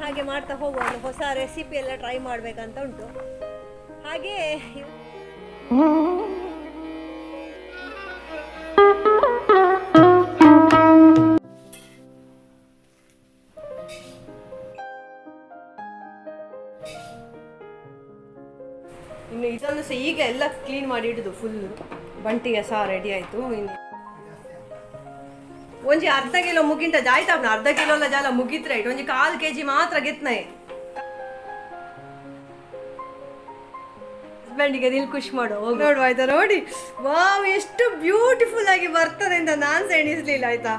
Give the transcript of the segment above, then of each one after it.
ಹಾಗೆ ಮಾಡ್ತಾ ಹೋಗುವ ಒಂದು ಹೊಸ ರೆಸಿಪಿ ಎಲ್ಲ ಟ್ರೈ ಮಾಡ್ಬೇಕಂತ ಉಂಟು. ಹಾಗೆ ಇನ್ನು ಇದನ್ನು ಸಹ ಈಗ ಎಲ್ಲ ಕ್ಲೀನ್ ಮಾಡಿ ಇಡುದು ಫುಲ್ ಬಂಟಿಗೆ ಸಹ ರೆಡಿ ಆಯಿತು. ಇನ್ನು ಒಂಜಿ ಅರ್ಧ ಕಿಲೋ ಮುಗಿಂತ ಜಾಯ್ತಾಪ್ನ ಅರ್ಧ ಕಿಲೋ ಜಾಲ ಮುಗಿತ್ರ ರೈಟ್ ಒಂಜಿ ಕಾಲು ಕೆ ಜಿ ಮಾತ್ರ ಗೆತ್ನಯ್ ಹಸ್ಬೆಂಡಿಗೆ ನಿಲ್ ಖುಷಿ ಮಾಡು ನೋಡುವ ನೋಡು ಆಯ್ತಾ ನೋಡಿ. ವಾವ್ ಎಷ್ಟು ಬ್ಯೂಟಿಫುಲ್ ಆಗಿ ಬರ್ತದೆ ಅಂತ ನಾನ್ ಸೆಣಿಸ್ಲಿಲ್ಲ ಆಯ್ತಾ?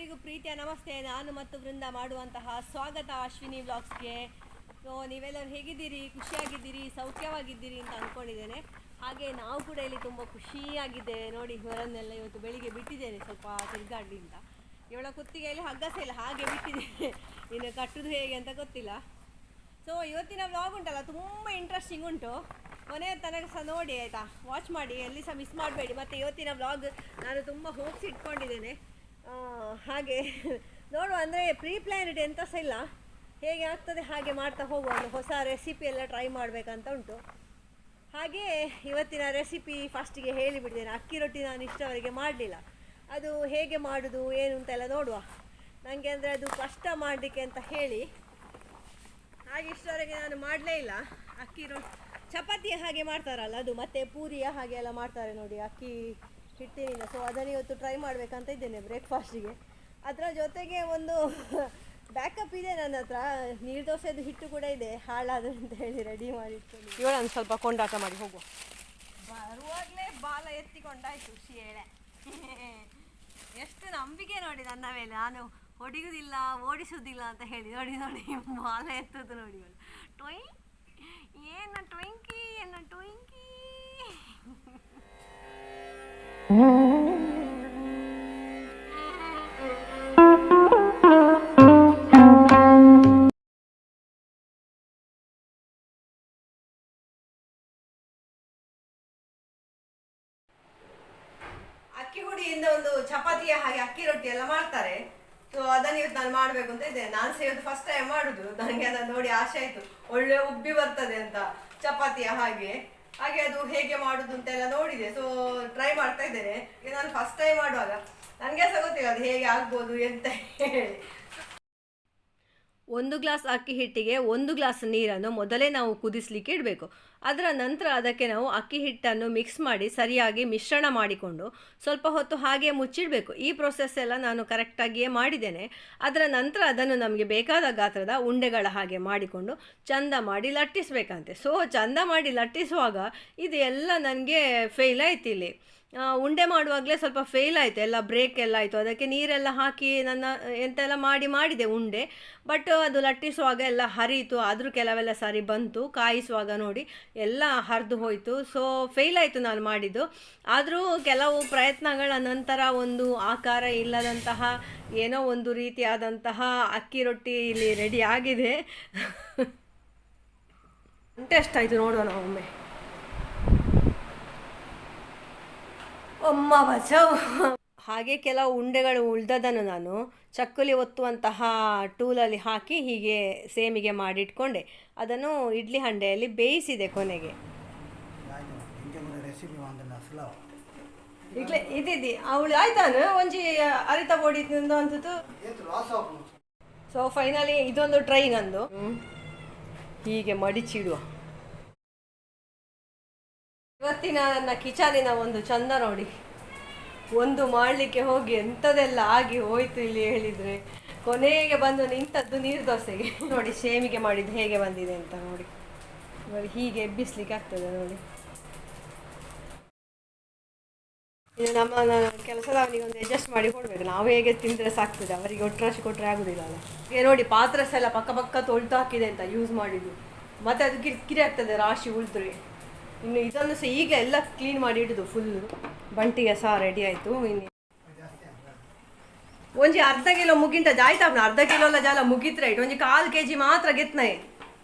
ಎಲ್ಲರಿಗೂ ಪ್ರೀತಿಯ ನಮಸ್ತೆ. ನಾನು ಮತ್ತು ವೃಂದ ಮಾಡುವಂತಹ ಸ್ವಾಗತ ಅಶ್ವಿನಿ ವ್ಲಾಗ್ಸ್ಗೆ. ಸೊ, ನೀವೆಲ್ಲರೂ ಹೇಗಿದ್ದೀರಿ? ಖುಷಿಯಾಗಿದ್ದೀರಿ? ಸೌಖ್ಯವಾಗಿದ್ದೀರಿ ಅಂತ ಅಂದ್ಕೊಂಡಿದ್ದೇನೆ ಹಾಗೆ ನಾವು ಕೂಡ ಇಲ್ಲಿ ತುಂಬ ಖುಷಿಯಾಗಿದ್ದೇವೆ ನೋಡಿ, ಇವರನ್ನೆಲ್ಲ ಇವತ್ತು ಬೆಳಿಗ್ಗೆ ಬಿಟ್ಟಿದ್ದೇನೆ ಸ್ವಲ್ಪ ತಿರುಗಾಡಲಿ ಅಂತ. ಇವಳ ಕುತ್ತಿಗೆಯಲ್ಲಿ ಹಗ್ಗಸ ಇಲ್ಲ ಹಾಗೆ ಬಿಟ್ಟಿದ್ದೇನೆ. ಇನ್ನು ಕಟ್ಟುದು ಹೇಗೆ ಅಂತ ಗೊತ್ತಿಲ್ಲ. ಸೊ, ಇವತ್ತಿನ ವ್ಲಾಗ್ ಉಂಟಲ್ಲ, ತುಂಬ ಇಂಟ್ರೆಸ್ಟಿಂಗ್ ಉಂಟು. ಕೊನೆ ತನಕ ಸಹ ನೋಡಿ, ಆಯಿತಾ? ವಾಚ್ ಮಾಡಿ, ಎಲ್ಲಿ ಸಹ ಮಿಸ್ ಮಾಡಬೇಡಿ. ಮತ್ತು ಇವತ್ತಿನ ವ್ಲಾಗ್ ನಾನು ತುಂಬ ಹೋಪ್ಸ್ ಇಟ್ಕೊಂಡಿದ್ದೇನೆ. ಹಾಗೆ. ನೋಡುವ, ಅಂದರೆ ಪ್ರೀ ಪ್ಲ್ಯಾನ್ಡ್ ಎಂತ ಸಹ ಇಲ್ಲ. ಹೇಗೆ ಆಗ್ತದೆ, ಹಾಗೆ ಮಾಡ್ತಾ ಹೋಗುವ. ಒಂದು ಹೊಸ ರೆಸಿಪಿ ಎಲ್ಲ ಟ್ರೈ ಮಾಡಬೇಕಂತ ಉಂಟು. ಹಾಗೆ ಇವತ್ತಿನ ರೆಸಿಪಿ ಫಸ್ಟಿಗೆ ಹೇಳಿಬಿಡ್ತೇನೆ. ಅಕ್ಕಿ ರೊಟ್ಟಿ ನಾನು ಇಷ್ಟವರೆಗೆ ಮಾಡಲಿಲ್ಲ. ಅದು ಹೇಗೆ ಮಾಡೋದು, ಏನು ಅಂತೆಲ್ಲ ನೋಡುವ. ನನಗೆ ಅಂದರೆ ಅದು ಕಷ್ಟ ಮಾಡಲಿಕ್ಕೆ ಅಂತ ಹೇಳಿ. ಹಾಗೆ ಇಷ್ಟವರೆಗೆ ನಾನು ಮಾಡಲೇ ಇಲ್ಲ. ಅಕ್ಕಿ ರೊಟ್ಟಿ ಚಪಾತಿ ಹಾಗೆ ಮಾಡ್ತಾರಲ್ಲ, ಅದು ಮತ್ತೆ ಪೂರಿಯ ಹಾಗೆ ಎಲ್ಲ ಮಾಡ್ತಾರೆ ನೋಡಿ, ಅಕ್ಕಿ ಹಿಟ್ಟಿನಿಂದ. ಸೊ ಅದನ್ನು ಇವತ್ತು ಟ್ರೈ ಮಾಡಬೇಕಂತ ಇದ್ದೇನೆ ಬ್ರೇಕ್ಫಾಸ್ಟಿಗೆ ಅದರ ಜೊತೆಗೆ ಒಂದು ಬ್ಯಾಕಪ್ ಇದೆ ನನ್ನ ಹತ್ರ. ನೀರು ದೋಸೆದು ಹಿಟ್ಟು ಕೂಡ ಇದೆ. ಹಾಳಾದ್ರೆ ಅಂತ ಹೇಳಿ ರೆಡಿ ಮಾಡಿ ಇವಳನ್ನು ಸ್ವಲ್ಪ ಕೊಂಡಾಟ ಮಾಡಿ ಹೋಗುವ ಬರುವಾಗಲೇ ಬಾಲ ಎತ್ತಿಕೊಂಡಾಯ್ತು ಶೇಳೆ. ಎಷ್ಟು ನಂಬಿಕೆ ನೋಡಿ ನನ್ನ ಮೇಲೆ. ನಾನು ಹೊಡಿಯುವುದಿಲ್ಲ ಓಡಿಸುವುದಿಲ್ಲ ಅಂತ ಹೇಳಿ. ನೋಡಿ ನೋಡಿ ಬಾಲ ಎತ್ತದು ನೋಡಿ ಇವಳು. ಏನು ಏನ ಟ್ವಿಂಕಿ ಏನ ಟ್ವಿಂಕಿ ಅಕ್ಕಿ ಹುಡಿಯಿಂದ ಒಂದು ಚಪಾತಿಯ ಹಾಗೆ ಅಕ್ಕಿ ರೊಟ್ಟಿ ಎಲ್ಲ ಮಾಡ್ತಾರೆ. ಸೊ ಅದನ್ನ ಇವತ್ತು ನಾನು ಮಾಡಬೇಕು ಅಂತ ಇದ್ದೇನೆ. ನಾನು ಸಹ ಫಸ್ಟ್ ಟೈಮ್ ಮಾಡುದು. ನನಗೆ ಅದನ್ನ ನೋಡಿ ಆಸೆ ಆಯ್ತು. ಒಳ್ಳೆ ಉಬ್ಬಿ ಬರ್ತದೆ ಅಂತ, ಚಪಾತಿಯ ಹಾಗೆ. ಹಾಗೆ ಅದು ಹೇಗೆ ಮಾಡುದು ಅಂತೆಲ್ಲ ನೋಡಿದೆ. ಸೊ ಟ್ರೈ ಮಾಡ್ತಾ ಇದ್ದೇನೆ. ನಾನು ಫಸ್ಟ್ ಟೈಮ್ ಮಾಡುವಾಗ. ನನಗೆ ಸಹ ಗೊತ್ತಿಲ್ಲ ಅದು ಹೇಗೆ ಆಗ್ಬೋದು ಎಂತ ಹೇಳಿ. ಒಂದು ಗ್ಲಾಸ್ ಅಕ್ಕಿ ಹಿಟ್ಟಿಗೆ ಒಂದು ಗ್ಲಾಸ್ ನೀರನ್ನು ಮೊದಲೇ ನಾವು ಕುದಿಸ್ಲಿಕ್ಕೆ ಇಡಬೇಕು. ಅದರ ನಂತರ ಅದಕ್ಕೆ ನಾವು ಅಕ್ಕಿ ಹಿಟ್ಟನ್ನು ಮಿಕ್ಸ್ ಮಾಡಿ ಸರಿಯಾಗಿ ಮಿಶ್ರಣ ಮಾಡಿಕೊಂಡು ಸ್ವಲ್ಪ ಹೊತ್ತು ಹಾಗೆ ಮುಚ್ಚಿಡಬೇಕು. ಈ ಪ್ರೊಸೆಸ್ ಎಲ್ಲ ನಾನು ಕರೆಕ್ಟಾಗಿಯೇ ಮಾಡಿದ್ದೇನೆ. ಅದರ ನಂತರ ಅದನ್ನು ನಮಗೆ ಬೇಕಾದ ಗಾತ್ರದ ಉಂಡೆಗಳ ಹಾಗೆ ಮಾಡಿಕೊಂಡು ಚಂದ ಮಾಡಿ ಲಟ್ಟಿಸಬೇಕಂತೆ. ಸೊ ಚಂದ ಮಾಡಿ ಲಟ್ಟಿಸುವಾಗ ಇದೆಲ್ಲ ನನಗೆ ಫೇಲ್ ಆಯ್ತು ಇಲ್ಲಿ. ಉಂಡೆ ಮಾಡುವಾಗಲೇ ಸ್ವಲ್ಪ ಫೇಲ್ ಆಯಿತು. ಎಲ್ಲ ಬ್ರೇಕ್ ಎಲ್ಲ ಆಯಿತು. ಅದಕ್ಕೆ ನೀರೆಲ್ಲ ಹಾಕಿ ನನ್ನ, ಎಂತೆಲ್ಲ ಮಾಡಿ ಮಾಡಿದೆ ಉಂಡೆ. ಬಟ್ ಅದು ಲಟ್ಟಿಸುವಾಗ ಎಲ್ಲ ಹರಿಯಿತು. ಆದರೂ ಕೆಲವೆಲ್ಲ ಸಾರಿ ಬಂತು. ಕಾಯಿಸುವಾಗ ನೋಡಿ ಎಲ್ಲ ಹರಿದು ಹೋಯಿತು. ಸೊ ಫೇಲ್ ಆಯಿತು ನಾನು ಮಾಡಿದ್ದು. ಆದರೂ ಕೆಲವು ಪ್ರಯತ್ನಗಳ ನಂತರ ಒಂದು ಆಕಾರ ಇಲ್ಲದಂತಹ ಏನೋ ಒಂದು ರೀತಿಯಾದಂತಹ ಅಕ್ಕಿ ರೊಟ್ಟಿ ಇಲ್ಲಿ ರೆಡಿ ಆಗಿದೆ. ಟೆಸ್ಟ್ ಆಯಿತು ನೋಡೋಣ ಒಮ್ಮೆ. ಒಮ್ಮ ಬಚಾವ್ ಹಾಗೆ ಕೆಲವು ಉಂಡೆಗಳು ಉಳ್ದದನ್ನು ನಾನು ಚಕ್ಕುಲಿ ಒತ್ತುವಂತಹ ಟೂಲಲ್ಲಿ ಹಾಕಿ ಹೀಗೆ ಸೇಮಿಗೆ ಮಾಡಿಟ್ಕೊಂಡೆ. ಅದನ್ನು ಇಡ್ಲಿ ಹಂಡೆಯಲ್ಲಿ ಬೇಯಿಸಿದೆ ಕೊನೆಗೆ. ಇದ್ದಿದ್ದಿ ಅವಳು ಆಯ್ತಾನು ಒಂಜಿ ಅರಿತ ಬೋಡಿ ಏತು ಸೊ ಫೈನಲಿ ಇದೊಂದು ಟ್ರೈ ನಂದು. ಹೀಗೆ ಮಡಿಚಿಡುವ. ಇವತ್ತಿನ ನನ್ನ ಕಿಚನಿನ ಒಂದು ಚಂದ ನೋಡಿ. ಒಂದು ಮಾಡಲಿಕ್ಕೆ ಹೋಗಿ ಎಂಥದೆಲ್ಲ ಆಗಿ ಹೋಯ್ತು ಇಲ್ಲಿ ಹೇಳಿದರೆ. ಕೊನೆಗೆ ಬಂದು ನಿಂತದ್ದು ನೀರು ದೋಸೆಗೆ. ನೋಡಿ ಶೇಮಿಗೆ ಮಾಡಿದ್ದು ಹೇಗೆ ಬಂದಿದೆ ಅಂತ ನೋಡಿ. ನೋಡಿ ಹೀಗೆ ಎಬ್ಬಿಸ್ಲಿಕ್ಕೆ ಆಗ್ತದೆ ನೋಡಿ. ಇದು ನಮ್ಮ ಕೆಲಸದವನಿಗೆ ಒಂದು ಅಡ್ಜಸ್ಟ್ ಮಾಡಿ ಕೊಡಬೇಕು. ನಾವು ಹೇಗೆ ತಿಂದರೆ ಸಾಕ್ತದೆ? ಅವರಿಗೆ ಒಟ್ಟರಾಶಿ ಕೊಟ್ಟರೆ ಆಗೋದಿಲ್ಲ ಅಲ್ಲ ಈಗ ನೋಡಿ ಪಾತ್ರಸೆಲ್ಲ ಎಲ್ಲ ಪಕ್ಕ ಪಕ್ಕ ತೊಳ್ದು ಹಾಕಿದೆ ಅಂತ ಯೂಸ್ ಮಾಡಿದ್ದು. ಮತ್ತೆ ಅದು ಕಿರಿಕಿರಿ ಆಗ್ತದೆ ರಾಶಿ ಉಳಿದ್ರೆ. ಇನ್ನು ಇದನ್ನು ಸಹ ಈಗ ಎಲ್ಲ ಕ್ಲೀನ್ ಮಾಡಿ ಇಡುದು ಫುಲ್ ಬಂಟಿಗೆ ಸಹ ರೆಡಿ ಆಯಿತು. ಇನ್ನು ಒಂಜಿ ಅರ್ಧ ಕಿಲೋ ಮುಗಿಂಟ ಜಾಯ್ತಾಪ್ನ ಅರ್ಧ ಕಿಲೋ ಎಲ್ಲ ಜಾಲ ಮುಗಿತ್ರೆ ಇಟ್ಟು ಒಂಜಿ ಕಾಲು ಕೆ ಜಿ ಮಾತ್ರ ಗೆತ್ತನೆ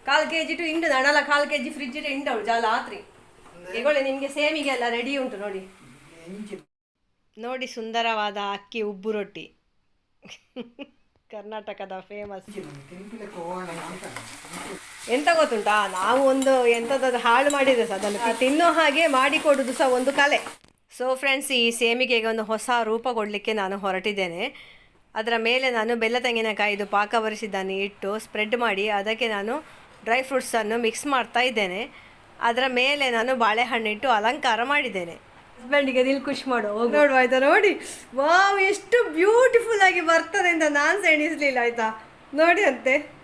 ಕಾಲು ಕೆ ಜಿ ಟು ಇಂಡು ನಡಲ ಕಾಲು ಕೆ ಜಿ ಫ್ರಿಜ್ ಇಟ್ಟು ಇಂಡವಳು ಜಾಲ ಆತ್ರಿ. ಈಗೊಳ್ಳೆ ನಿಮಗೆ ಸೇಮಿಗೆ ಎಲ್ಲ ರೆಡಿ ಉಂಟು ನೋಡಿ. ನೋಡಿ ಸುಂದರವಾದ ಅಕ್ಕಿ ಉಬ್ಬು ರೊಟ್ಟಿ. ಕರ್ನಾಟಕದ ಫೇಮಸ್ ಎಂತ ಗೊತ್ತುಂಟಾ? ನಾವು ಒಂದು ಎಂಥದ್ದು ಹಾಳು ಮಾಡಿದ್ರೆ ಸಹ ಅದನ್ನು ತಿನ್ನೋ ಹಾಗೆ ಮಾಡಿಕೊಡೋದು ಸಹ ಒಂದು ಕಲೆ. ಸೊ ಫ್ರೆಂಡ್ಸ್ ಈ ಸೇಮಿಗೆಗೆ ಒಂದು ಹೊಸ ರೂಪ ಕೊಡಲಿಕ್ಕೆ ನಾನು ಹೊರಟಿದ್ದೇನೆ. ಅದರ ಮೇಲೆ ನಾನು ಬೆಲ್ಲ ತೆಂಗಿನಕಾಯಿದು ಪಾಕ ಬರಿಸಿದ್ದನ್ನು ಇಟ್ಟು ಸ್ಪ್ರೆಡ್ ಮಾಡಿ, ಅದಕ್ಕೆ ನಾನು ಡ್ರೈ ಫ್ರೂಟ್ಸನ್ನು ಮಿಕ್ಸ್ ಮಾಡ್ತಾ ಇದ್ದೇನೆ. ಅದರ ಮೇಲೆ ನಾನು ಬಾಳೆಹಣ್ಣಿಟ್ಟು ಅಲಂಕಾರ ಮಾಡಿದ್ದೇನೆ. ಹಸ್ಬೆಂಡಿಗೆ ದಿಲ್ ಖುಷಿ ಮಾಡು ನೋಡುವ ಆಯ್ತಾ, ನೋಡಿ. ವಾವ್ ಎಷ್ಟು ಬ್ಯೂಟಿಫುಲ್ ಆಗಿ ಬರ್ತದೆ ಅಂತ ನಾನು ಸೆಣಿಸ್ಲಿಲ್ಲ ಆಯ್ತಾ? ನೋಡಿ ಅಂತೆ.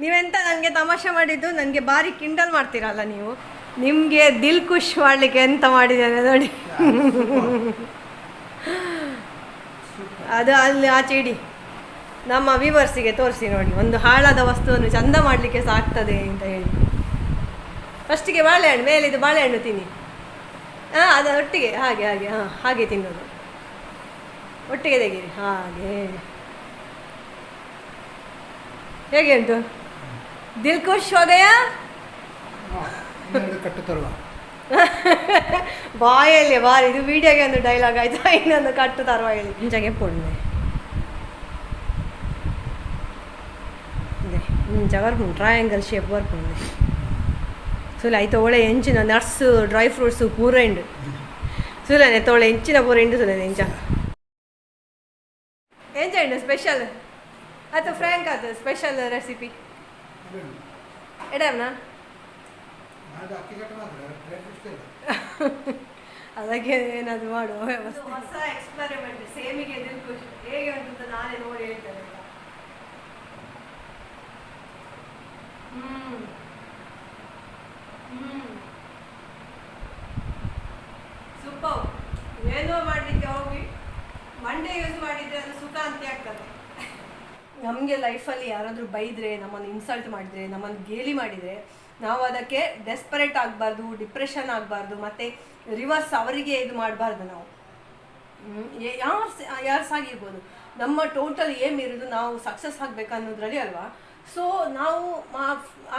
ನೀವೆಂತ ನನಗೆ ತಮಾಷೆ ಮಾಡಿದ್ದು? ನನಗೆ ಭಾರಿ ಕಿಂಡಲ್ ಮಾಡ್ತೀರಲ್ಲ ನೀವು. ನಿಮಗೆ ದಿಲ್ ಖುಷ್ ಮಾಡಲಿಕ್ಕೆ ಎಂತ ಮಾಡಿದ್ದೇನೆ ನೋಡಿ. ಅದು ಅಲ್ಲಿ ಆಚೆ ಇಡಿ. ನಮ್ಮ ವಿವರ್ಸಿಗೆ ತೋರಿಸಿ ನೋಡಿ. ಒಂದು ಹಾಳಾದ ವಸ್ತುವನ್ನು ಚಂದ ಮಾಡಲಿಕ್ಕೆ ಸಾಕ್ತದೆ ಅಂತ ಹೇಳಿ. ಫಸ್ಟಿಗೆ ಬಾಳೆಹಣ್ಣು ಮೇಲಿದು ಬಾಳೆಹಣ್ಣು ತಿನ್ನಿ. ಹಾಂ, ಅದು ಒಟ್ಟಿಗೆ, ಹಾಗೆ ಹಾಗೆ, ಹಾಂ, ಹಾಗೆ ತಿನ್ನೋದು. ಒಟ್ಟಿಗೆ ತೆಗೀರಿ. ಹಾಗೆ. ಹೇಗೆ ಉಂಟು? ದಿಲ್ ಖುಷ್ ಕಟ್ಟು ತರುವ. ಬಾಯಲ್ಲಿ ಬಾರಿ ಇದು ವಿಡಿಯೋಗೆ ಒಂದು ಡೈಲಾಗ್ ಆಯ್ತಾ? ಇನ್ನೊಂದು ಕಟ್ಟು ತರುವ ಹೇಳಿ. ಇಂಚಗೆ ಪೊಣ್ಣೆ. ಇಂಚ ಬರ್ಪುಂಡು ಟ್ರಯಾಂಗಲ್ ಶೇಪ್ ಬರ್ಪುಂಡು. ಸುಲ ಆಯ್ತು ಒಳ್ಳೆ ಎಂಚಿನ ನಟ್ಸ್ ಡ್ರೈ ಫ್ರೂಟ್ಸ್ ಪೂರ ಇಂಡು. ಸುಲನೆ ತೋಳೆ ಎಂಚಿನ ಪೂರ ಇಂಡು ಸುಲನೆ ಎಂಚ ಎಂಚ ಸ್ಪೆಷಲ್ ಅದು ಫ್ರ್ಯಾಂಕ್ ಅದು ಸ್ಪೆಷಲ್ ರೆಸಿಪಿ ಇಲ್ಲ ಅದಕ್ಕೆ ಏನಾದ್ರು ಮಾಡುವ ವ್ಯವಸ್ಥೆ. ಹೊಸ ಎಕ್ಸ್ಪೆರಿಮೆಂಟ್ ಸೇಮಿಗೆ ಖುಷಿ. ಹೇಗೆ ಅಂತ ನಾನೇ ನೋಡಿ ಹೇಳ್ತೇನೆ? ಹ್ಮ್. ಹ್ಮ್. ಸೂಪರ್. ಏನೋ ಮಾಡಲಿಕ್ಕೆ ಹೋಗಿ ಮಂಡೆ ಯೂಸ್ ಮಾಡಿದ್ರೆ ಅದು ಸುಖ ಅಂತ ಆಗ್ತದೆ. ನಮಗೆ ಲೈಫಲ್ಲಿ ಯಾರಾದರೂ ಬೈದರೆ, ನಮ್ಮನ್ನು ಇನ್ಸಲ್ಟ್ ಮಾಡಿದರೆ, ನಮ್ಮನ್ನು ಗೇಲಿ ಮಾಡಿದರೆ, ನಾವು ಅದಕ್ಕೆ ಡೆಸ್ಪರೇಟ್ ಆಗಬಾರ್ದು ಡಿಪ್ರೆಷನ್ ಆಗಬಾರ್ದು, ಮತ್ತು ರಿವರ್ಸ್ ಅವರಿಗೆ ಇದು ಮಾಡಬಾರ್ದು ನಾವು. ಯಾರು ಯಾರ್ಸ್ ಆಗಿರ್ಬೋದು ನಮ್ಮ ಟೋಟಲ್ ಏಮ್ ಇರೋದು ನಾವು ಸಕ್ಸಸ್ ಆಗಬೇಕು ಅನ್ನೋದ್ರಲ್ಲಿ ಅಲ್ವಾ? ಸೊ ನಾವು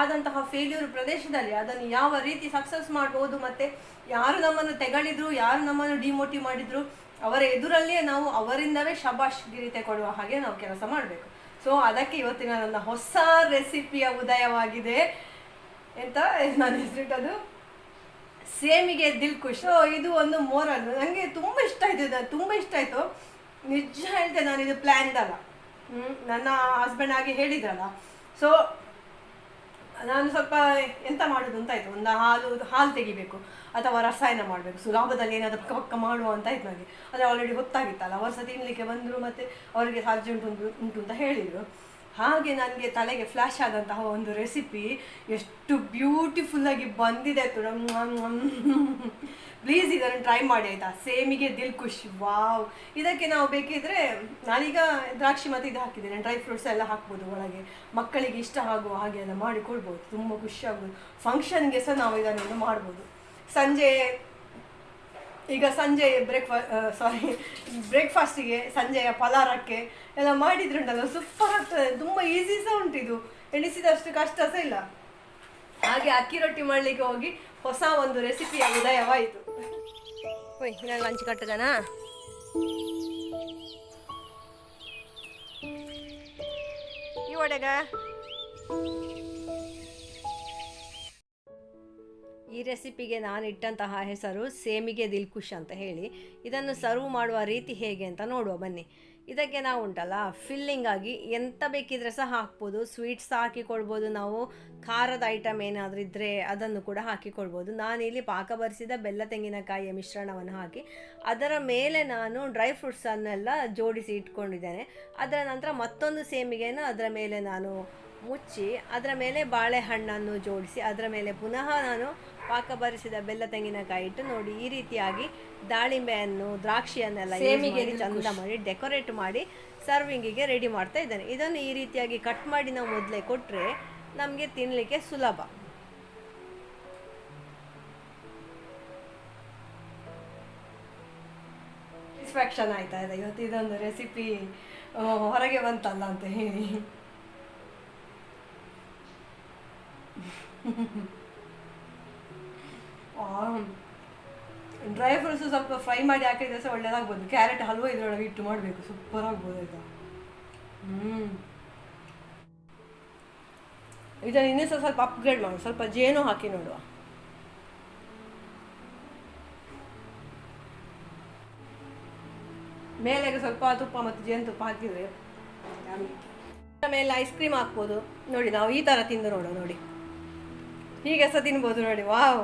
ಆದಂತಹ ಫೇಲ್ಯೂರ್ ಪ್ರದೇಶದಲ್ಲಿ ಅದನ್ನು ಯಾವ ರೀತಿ ಸಕ್ಸಸ್ ಮಾಡ್ಬೋದು ಮತ್ತು ಯಾರು ನಮ್ಮನ್ನು ತೆಗಳಿದ್ರು, ಯಾರು ನಮ್ಮನ್ನು ಡಿಮೋಟಿವ್ ಮಾಡಿದ್ರು, ಅವರ ಎದುರಲ್ಲಿಯೇ ನಾವು ಅವರಿಂದವೇ ಶಬಾಷ್ ಗಿರಿತೆ ಕೊಡುವ ಹಾಗೆ ನಾವು ಕೆಲಸ ಮಾಡಬೇಕು. ಸೊ ಅದಕ್ಕೆ ಇವತ್ತಿನ ನನ್ನ ಹೊಸ ರೆಸಿಪಿಯ ಉದಯವಾಗಿದೆ. ಎಂತ? ನಾನು ಹೆಸರಿಟ್ಟದು ಸೇಮಿಗೆ ದಿಲ್ ಖುಷ್. ಇದು ಒಂದು ಮೋರಲ್ ನನಗೆ ತುಂಬ ಇಷ್ಟ ಆಯ್ತು ಇದು. ತುಂಬ ಇಷ್ಟ ಆಯಿತು. ನಿಜ ಹೇಳ್ತೆ ನಾನು ಇದು ಪ್ಲ್ಯಾನ್ದಲ್ಲ ನನ್ನ ಹಸ್ಬೆಂಡ್ ಆಗಿ ಹೇಳಿದ್ರಲ್ಲ. ಸೊ ನಾನು ಸ್ವಲ್ಪ ಎಂತ ಮಾಡೋದು ಅಂತ ಆಯ್ತು. ಒಂದು ಹಾಲು ಹಾಲು ತೆಗಿಬೇಕು ಅಥವಾ ರಸಾಯನ ಮಾಡಬೇಕು. ಸುಲಭದಲ್ಲಿ ಏನಾದರೂ ಪಕ್ಕ ಪಕ್ಕ ಮಾಡುವ ಅಂತ ಆಯ್ತು ನನಗೆ. ಆದರೆ ಆಲ್ರೆಡಿ ಗೊತ್ತಾಗಿತ್ತಲ್ಲ. ಅವರು ಸಹ ತಿನ್ನಲಿಕ್ಕೆ ಬಂದರು ಮತ್ತು ಅವರಿಗೆ ಸಾಧ್ಯ ಉಂಟು- ಉಂಟು ಅಂತ ಹೇಳಿದರು. ಹಾಗೆ ನನಗೆ ತಲೆಗೆ ಫ್ಲ್ಯಾಶ್ ಆದಂತಹ ಒಂದು ರೆಸಿಪಿ ಎಷ್ಟು ಬ್ಯೂಟಿಫುಲ್ಲಾಗಿ ಬಂದಿದೆ ಪ್ಲೀಸ್ ಇದನ್ನು ಟ್ರೈ ಮಾಡಿ ಆಯಿತಾ? ಸೇಮಿಗೆ ದಿಲ್ ಖುಷಿ. ವಾವ್. ಇದಕ್ಕೆ ನಾವು ಬೇಕಿದ್ರೆ ನಾನೀಗ ದ್ರಾಕ್ಷಿ ಮತ್ತು ಇದು ಹಾಕಿದ್ದೇನೆ. ಡ್ರೈ ಫ್ರೂಟ್ಸ್ ಎಲ್ಲ ಹಾಕ್ಬೋದು ಒಳಗೆ. ಮಕ್ಕಳಿಗೆ ಇಷ್ಟ ಆಗುವ ಹಾಗೆ ಎಲ್ಲ ಮಾಡಿ ಕೊಡ್ಬೋದು. ತುಂಬ ಖುಷಿಯಾಗ್ಬೋದು ಫಂಕ್ಷನ್ಗೆ ಸಹ ನಾವು ಇದನ್ನು ಮಾಡ್ಬೋದು. ಸಂಜೆ ಈಗ ಸಂಜೆ ಬ್ರೇಕ್ಫಾ ಸಾರಿ ಬ್ರೇಕ್ಫಾಸ್ಟಿಗೆ ಸಂಜೆಯ ಪಲಾರಕ್ಕೆ ಎಲ್ಲ ಮಾಡಿದ್ರುಂಟಲ್ಲ ಸೂಪರ್ ಆಗ್ತದೆ, ತುಂಬ ಈಸಿ ಸಹ ಇದು. ಎಣಿಸಿದಷ್ಟು ಕಷ್ಟ ಸಹ ಇಲ್ಲ. ಹಾಗೆ ಅಕ್ಕಿ ರೊಟ್ಟಿ ಮಾಡಲಿಕ್ಕೆ ಹೋಗಿ ಹೊಸ ಒಂದು ರೆಸಿಪಿಯ ಉದಯವಾಯಿತು. ಓಯ್ ನಾನು ಲಂಚ್ ಕಟ್ಟದನ? ಈ ಒಡೆಗ ಈ ರೆಸಿಪಿಗೆ ನಾನು ಇಟ್ಟಂತಹ ಹೆಸರು ಸೇಮಿಗೆ ದಿಲ್ಕುಶ್ ಅಂತ ಹೇಳಿ. ಇದನ್ನು ಸರ್ವ್ ಮಾಡುವ ರೀತಿ ಹೇಗೆ ಅಂತ ನೋಡುವ, ಬನ್ನಿ. ಇದಕ್ಕೆ ನಾವು ಉಂಟಲ್ಲ ಫಿಲ್ಲಿಂಗ್ ಆಗಿ ಎಂತ ಬೇಕಿದ್ರೆ ಸಹ ಹಾಕ್ಬೋದು. ಸ್ವೀಟ್ಸ್ ಹಾಕಿಕೊಳ್ಬೋದು ನಾವು. ಖಾರದ ಐಟಮ್ ಏನಾದರೂ ಇದ್ದರೆ ಅದನ್ನು ಕೂಡ ಹಾಕಿಕೊಳ್ಬೋದು ನಾನಿಲ್ಲಿ ಪಾಕ ಬರಿಸಿದ ಬೆಲ್ಲ ತೆಂಗಿನಕಾಯಿಯ ಮಿಶ್ರಣವನ್ನು ಹಾಕಿ, ಅದರ ಮೇಲೆ ನಾನು ಡ್ರೈ ಫ್ರೂಟ್ಸನ್ನೆಲ್ಲ ಜೋಡಿಸಿ ಇಟ್ಕೊಂಡಿದ್ದೇನೆ. ಅದರ ನಂತರ ಮತ್ತೊಂದು ಸೇಮಿಗೆಯನ್ನು ಅದರ ಮೇಲೆ ನಾನು ಮುಚ್ಚಿ, ಅದರ ಮೇಲೆ ಬಾಳೆಹಣ್ಣನ್ನು ಜೋಡಿಸಿ, ಅದರ ಮೇಲೆ ಪುನಃ ನಾನು ಪಾಕ ಬರಿಸಿದ ಬೆಲ್ಲ ತೆಂಗಿನಕಾಯಿ ಇಟ್ಟು ನೋಡಿ ಈ ರೀತಿಯಾಗಿ ದಾಳಿಂಬೆಯನ್ನು ದ್ರಾಕ್ಷಿಯನ್ನೆಲ್ಲ ಸೇಮಿಗೆ ಮಾಡಿ ಚಂದ ಮಾಡಿ ಡೆಕೋರೇಟ್ ಮಾಡಿ ಸರ್ವಿಂಗಿಗೆ ರೆಡಿ ಮಾಡ್ತಾ ಇದ್ದೇನೆ. ಇದನ್ನು ಈ ರೀತಿಯಾಗಿ ಕಟ್ ಮಾಡಿ ನಾವು ಮೊದಲೇ ಕೊಟ್ಟರೆ ನಮಗೆ ತಿನ್ನಲಿಕ್ಕೆ ಸುಲಭ. ಸ್ಯಾಟಿಸ್ಫ್ಯಾಕ್ಷನ್ ಆಯ್ತಾ ಇದೆ? ಇವತ್ತು ಇದೊಂದು ರೆಸಿಪಿ ಹೊರಗೆ ಬಂತಲ್ಲ ಅಂತ ಹೇಳಿ. ಡ್ರೈ ಫ್ರೂಟ್ಸ್ ಸ್ವಲ್ಪ ಫ್ರೈ ಮಾಡಿ ಹಾಕಿದ್ರೆ ಸಹ ಒಳ್ಳೇದಾಗ್ಬೋದು. ಕ್ಯಾರೆಟ್ ಹಲ್ವ ಇದ್ರೊಳಗೆ ಇಟ್ಟು ಮಾಡಬೇಕು. ಸೂಪರ್ ಆಗ್ಬೋದು ಈಗ ಹ್ಞೂ ಇದನ್ನು ಇನ್ನೂ ಸಹ ಸ್ವಲ್ಪ ಅಪ್ಗ್ರೇಡ್ ಮಾಡು ಸ್ವಲ್ಪ ಜೇನು ಹಾಕಿ ನೋಡುವ. ಮೇಲೆಗೆ ಸ್ವಲ್ಪ ತುಪ್ಪ ಮತ್ತು ಜೇನುತುಪ್ಪ ಹಾಕಿದರೆ ಮೇಲೆ ಐಸ್ ಕ್ರೀಮ್ ಹಾಕ್ಬೋದು. ನೋಡಿ, ನಾವು ಈ ಥರ ತಿಂದು ನೋಡುವ ನೋಡಿ. ಹೀಗೆ ಸಹ ತಿನ್ಬೋದು ನೋಡಿ. ವಾವ್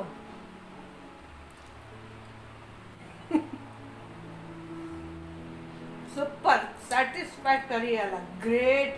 ಸೂಪರ್ ಸ್ಯಾಟಿಸ್ಫ್ಯಾಕ್ಟರಿ ಅಲ್ಲ ಗ್ರೇಟ್